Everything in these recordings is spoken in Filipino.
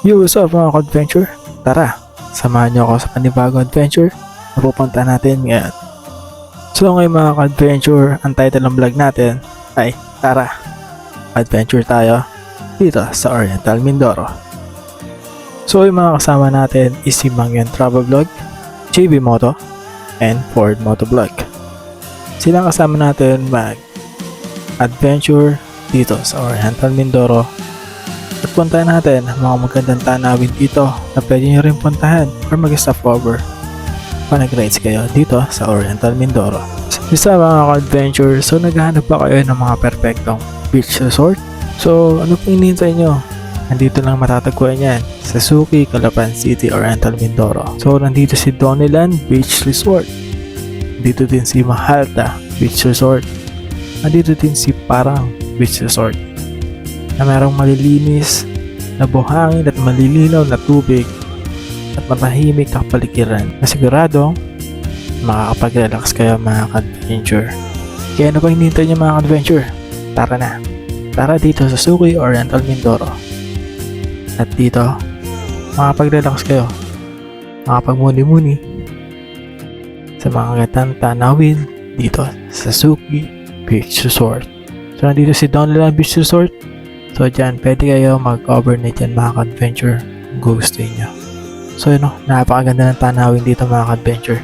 Yo, what's up mga ka-adventure? Tara, samahan niyo ako sa panibagong adventure na pupunta natin ngayon. So ngayon mga ka-adventure, ang title ng vlog natin ay Tara, adventure tayo dito sa Oriental Mindoro. So yung mga kasama natin is si Mangyan Travel Vlog, JB Moto, and Ford Moto Vlog. Silang kasama natin mag adventure dito sa Oriental Mindoro at puntahan natin ang mga magandang tanawin dito na pwede nyo rin puntahan or mag-stop over pa nag-rides kayo dito sa Oriental Mindoro. Isa mga ka-adventure, so naghahanap pa kayo ng mga perfectong beach resort? So ano pong inihintay nyo? Nandito lang matatagpuan yan sa Suki, Calapan City, Oriental Mindoro. So nandito si Doniland Beach Resort. Dito din si Mahalta Beach Resort. Nandito din si Parang Beach Resort na merong malilinis na buhangin at malilinaw na tubig at matahimik ang paligiran na siguradong makakapag-relax kayo mga ka-adventure. Kaya ano pa hinihintay niyo mga ka-adventure? Tara na! Tara dito sa Suki Oriental Mindoro. At dito, makapag-relax kayo. Makapag-muni-muni sa mga gandang tanawin dito sa Suki Beach Resort. So, nandito si Donlan Beach Resort. So, dyan, pwede kayo mag-overnight yan mga ka-adventure. Kung nyo. So, yun o, napakaganda ng tanawin dito mga ka-adventure.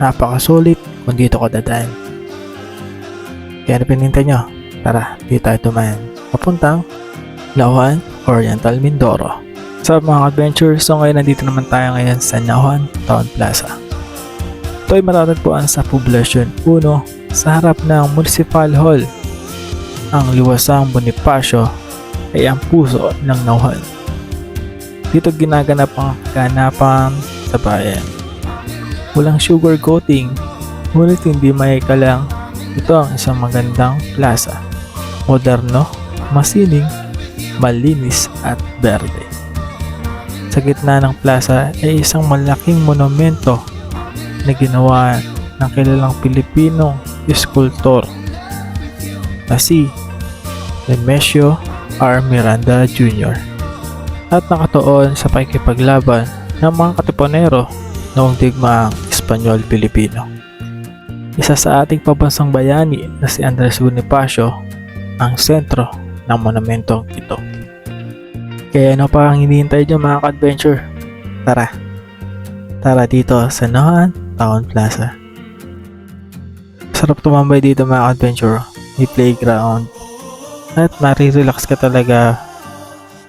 Napakasulit kung dito ko dadaan. Kaya pinintay nyo? Tara, dito tayo tumayan. Papuntang Lauhan, Oriental Mindoro. Sa mga adventure, so ngayon nandito naman tayo ngayon sa Nauhan Town Plaza. Ito ay matatagpuan sa Poblacion 1 sa harap ng Municipal Hall. Ang liwasang Bonifacio ay ang puso ng Nauhan. Dito ginaganap ang kanapan sa bayan. Walang sugar coating, ngunit hindi may kalang ito ang isang magandang plaza. Moderno, masining, malinis at berde. Sa gitna ng plaza ay isang malaking monumento na ginawa ng kilalang Pilipinong eskultor na si Nemesio R. Miranda Jr. at nakatuon sa pakikipaglaban ng mga katipunero noong digmaang Espanyol-Pilipino. Isa sa ating pabansang bayani na si Andres Bonifacio ang sentro ng monumentong ito. Kaya ano pa ang hinihintay nyo mga ka-adventure? Tara! Tara dito sa Nohan Town Plaza. Sarap tumambay dito mga ka-adventure. May playground. At marirelax ka talaga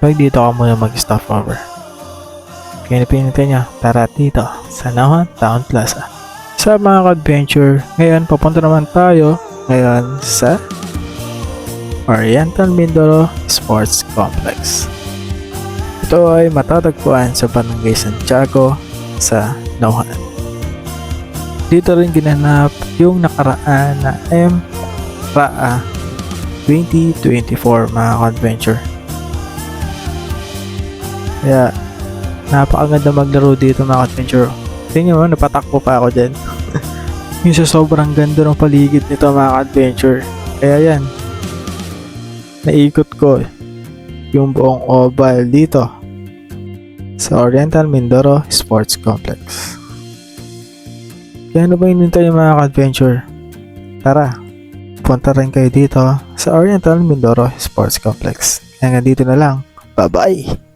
pag dito ka muna mag-stop over. Kaya napinintay nyo, tara dito sa Nohan Town Plaza. Sa mga ka-adventure, ngayon papunta naman tayo ngayon sa Oriental Mindoro Sports Complex. Ito ay matatagpuan sa Barangay Santiago sa Nauhan. Dito rin ginanap yung nakaraan na M RAA 2024 mga adventure. Kaya napakaganda maglaro dito mga adventure. Tingnan mo, napatakbo pa ako dyan. yung sa sobrang ganda ng paligid nito mga adventure. Kaya yan, naikot ko yung buong oval dito sa Oriental Mindoro Sports Complex. Kaya ano ba hinintay mga adventure Tara, punta rin kayo dito sa Oriental Mindoro Sports Complex. Hanggang dito na lang. Bye-bye!